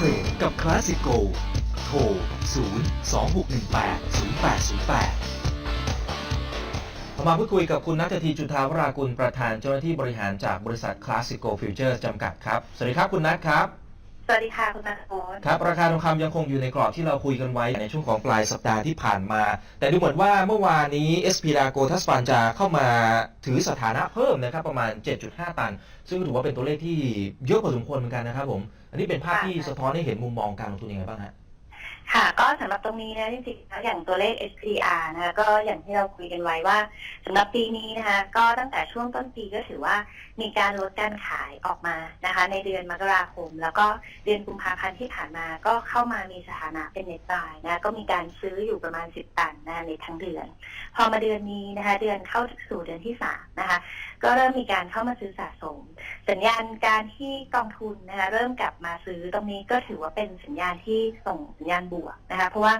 ทรดกับคลาสสิโกโทร 0 2 6 1 8 0 8 0 8มาพูดคุยกับคุณนัททีจุฑาวรากุลประธานเจ้าหน้าที่บริหารจากบริษัทคลาสสิโกฟิวเจอร์จำกัดครับ สวัสดีครับคุณนัทครับ วัสดีค่ะ คุณนัทพลครับ ราคาทองคำยังคงอยู่ในกรอบที่เราคุยกันไว้ในช่วงของปลายสัปดาห์ที่ผ่านมา แต่ดูเหมือนว่าเมื่อวานนี้ SP ดาโกทัสปันจะเข้ามาถือสถานะเพิ่มนะครับ ประมาณ 7.5 ตัน ซึ่งถือว่าเป็นตัวเลขที่เยอะพอสมควรเหมือนกันนะครับผม อันนี้เป็นภาพที่สะท้อนให้เห็นมุมมองการลงทุนยังไงบ้างฮะ ค่ะก็สำหรับตรงนี้นะจริงๆแล้วอย่างตัวเลข SPR นะคะก็อย่างที่เราคุยกันไว้ว่าสำหรับปีนี้นะคะก็ตั้งแต่ช่วงต้นปีก็ถือว่ามีการลดการขายออกมานะคะ ในเดือนมกราคม แล้วก็เดือนกุมภาพันธ์ที่ผ่านมาก็เข้ามามีสถานะเป็นเน็ตบายนะก็มีการซื้ออยู่ประมาณ 10 ตันนะในทั้งเดือน พอมาเดือนนี้นะคะ เดือนเข้าสู่เดือนที่สามนะคะ ก็เริ่มมีการเข้ามาซื้อสะสม สัญญาณการที่กองทุนนะคะเริ่มกลับมาซื้อตรงนี้ก็ถือว่าเป็นสัญญาณที่ส่งสัญญาณบวกนะคะเพราะว่า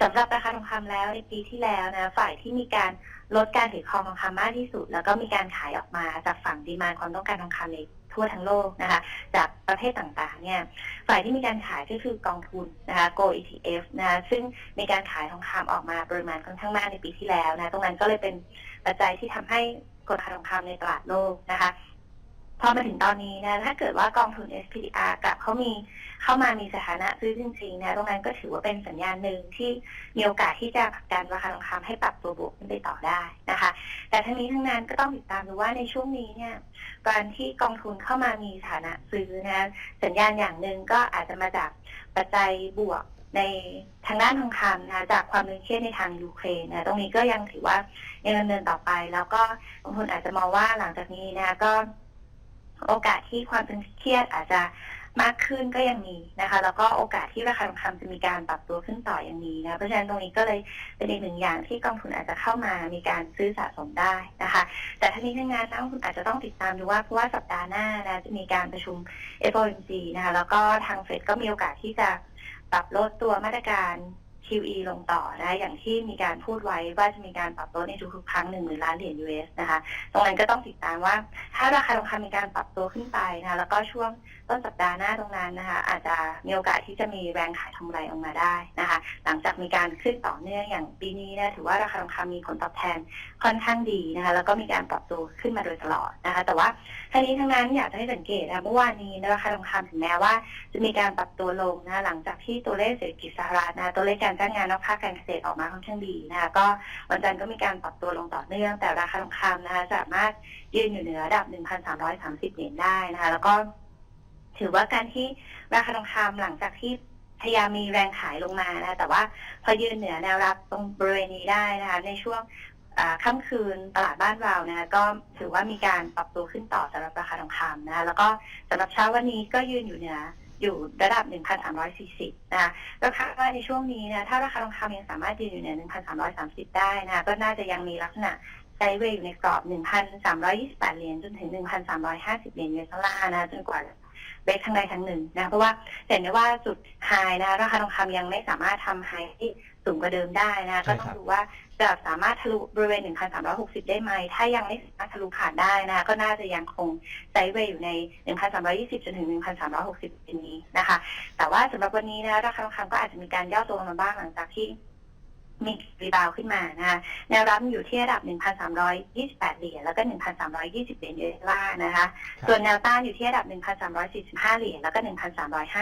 สำหรับราคาทองคำแล้วในปีที่แล้วนะฝ่ายที่มีการลดการถือครองทองคำมากที่สุด แล้วก็มีการขายออกมาจากฝั่งดีมานความต้องการทองคำในทั่วทั้งโลกนะคะ จากประเทศต่างๆ เนี่ย ฝ่ายที่มีการขายก็คือกองทุนนะคะ Go ETF นะคะซึ่งมีการขายทองคำออกมาปริมาณค่อนข้างมากในปีที่แล้วนะ ตรงนั้นก็เลยเป็นปัจจัยที่ทำให้กดราคาทองคำในตลาดโลกนะคะ พอมาถึงตอนนี้นะถ้าเกิดว่ากองทุน SPDR กลับเขามีเข้ามามีสถานะซื้อจริงๆนะตรงนั้นก็ถือว่าเป็นสัญญาณหนึ่งที่มีโอกาสที่จะผลักดันราคาทองคำให้ปรับตัวบวกขึ้นไปต่อได้นะคะ แต่ทั้งนี้ทั้งนั้นก็ต้องติดตามดูว่าในช่วงนี้เนี่ยการที่กองทุนเข้ามามีสถานะซื้อนะสัญญาณอย่างหนึ่งก็อาจจะมาจากปัจจัยบวกในทางด้านทองคำนะจากความตึงเครียดในทางยูเครนนะตรงนี้ก็ยังถือว่ายังดำเนินต่อไป แล้วก็กองทุนอาจจะมองว่าหลังจากนี้นะก็ โอกาสที่ความตึงเครียดอาจจะมากขึ้นก็ยังมีนะคะ แล้วก็โอกาสที่ราคาทองคำจะมีการปรับตัวขึ้นต่อยังมีนะเพราะฉะนั้นตรงนี้ก็เลยเป็นอีกหนึ่งอย่างที่กองทุนอาจจะเข้ามามีการซื้อสะสมได้นะคะ แต่ทั้งนี้ทั้งนั้นนักลงทุนอาจจะต้องติดตามดูว่าเพราะว่าสัปดาห์หน้านะจะมีการประชุม FOMC นะคะแล้วก็ทางเฟดก็มีโอกาสที่จะปรับลดตัวมาตรการ QE ลงต่อนะ อย่างที่มีการพูดไว้ว่าจะมีการปรับลดในทุกๆครั้งหนึ่งหมื่นล้านเหรียญ US นะคะ ตรงนั้นก็ต้องติดตามว่า ถ้าราคาทองคำมีการปรับตัวขึ้นไปนะคะ แล้วก็ช่วงต้นสัปดาห์หน้าตรงนั้นนะคะ อาจจะมีโอกาสที่จะมีแรงขายทำไรออกมาได้นะคะ หลังจากมีการขึ้นต่อเนื่องอย่างปีนี้นะถือว่าราคาทองคำมีผลตอบแทนค่อนข้างดีนะคะ แล้วก็มีการปรับตัวขึ้นมาโดยตลอดนะคะ แต่ว่าทั้งนี้ทั้งนั้นอยากจะให้สังเกตนะเมื่อวานนี้ราคาทองคำถึงแม้ว่า จะมีการปรับตัวลงนะคะหลังจากที่ตัวเลขเศรษฐกิจสหรัฐนะตัวเลขการจ้างงานนอกภาคการเกษตรออกมาค่อนข้างดีนะคะก็วันจันทร์ก็มีการปรับตัวลงต่อเนื่อง แต่ราคาทองคำนะคะสามารถยืนอยู่เหนือระดับ 1,330 เหรียญได้นะคะ แล้วก็ถือว่าการที่ราคาทองคำหลังจากที่พยายามมีแรงขายลงมานะคะแต่ว่าพอยืนเหนือแนวรับตรงบริเวณนี้ได้นะคะในช่วงอ่าค่ำคืนตลาดบ้านเรานะคะก็ถือว่ามีการปรับตัวขึ้นต่อสำหรับราคาทองคำนะคะแล้วก็สำหรับเช้าวันนี้ก็ยืนอยู่เหนือ อยู่ระดับ 1,340 นะคะก็คาดว่าในช่วงนี้นะถ้าราคาทองคำยังสามารถยืนอยู่เหนือ1,330 ได้นะคะก็น่าจะยังมีลักษณะไซด์เวย์อยู่ในกรอบ 1,328 เหรียญจนถึง 1,350 เหรียญเยนดอลลาร์นะจนกว่าเบรกทั้งใดทั้งหนึ่งนะ เพราะว่าเห็นได้ว่าจุดไฮนะราคาทองคำยังไม่สามารถทำไฮที่สูงกว่าเดิมได้นะใช่ก็ครับต้องดูว่า จะสามารถทะลุบริเวณ 1,360 ได้ไหม ถ้ายังไม่สามารถทะลุผ่านได้นะ ก็น่าจะยังคงไซด์เวย์อยู่ใน 1,320 จนถึง 1,360 เป็นนี้นะคะ แต่ว่าสำหรับวันนี้นะราคาทองคำก็อาจจะมีการย่อตัวลงมาบ้างหลังจากที่ มีรีบาวด์ขึ้นมานะคะแนวรับอยู่ที่ระดับ 1,328 เหรียญแล้วก็ 1,320 เหรียญเยนดอลลาร์นะคะ ส่วนแนวต้านอยู่ที่ระดับ 1,345 เหรียญแล้วก็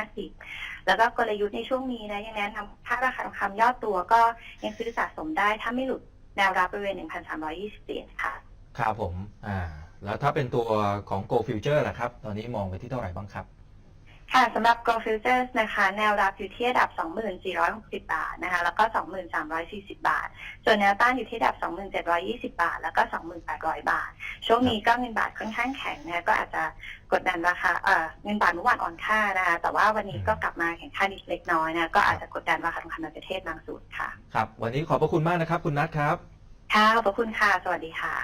1,350 แล้วก็กลยุทธ์ในช่วงนี้นะยังแนะนำถ้าราคาทองคำย่อตัวก็ยังซื้อสะสมได้ถ้าไม่หลุดแนวรับบริเวณ 1,320 เหรียญค่ะครับผมอ่าแล้วถ้าเป็นตัวของ Go Future ล่ะครับ ตอนนี้มองไปที่เท่าไหร่บ้างครับ ค่ะสำหรับ Go Futures นะคะ แนวรับอยู่ที่ระดับ 2460 บาทนะคะ แล้วก็ 2340 บาท ส่วนแนวต้านอยู่ที่ระดับ 2720 บาท แล้วก็ 2800 บาท ช่วงนี้ก็เงินบาทค่อนข้างแข็งนะคะก็อาจจะกดดันราคาเอ่อเงินบาทเมื่อวานอ่อนค่านะคะ แต่ว่าวันนี้ก็กลับมาแข็งค่านิดเล็กน้อยนะ ก็อาจจะกดดันราคาทองคำในประเทศบางส่วนค่ะ ครับ วันนี้ขอบพระคุณมากนะครับ คุณนัทครับ ค่ะ ขอบพระคุณค่ะ สวัสดีค่ะ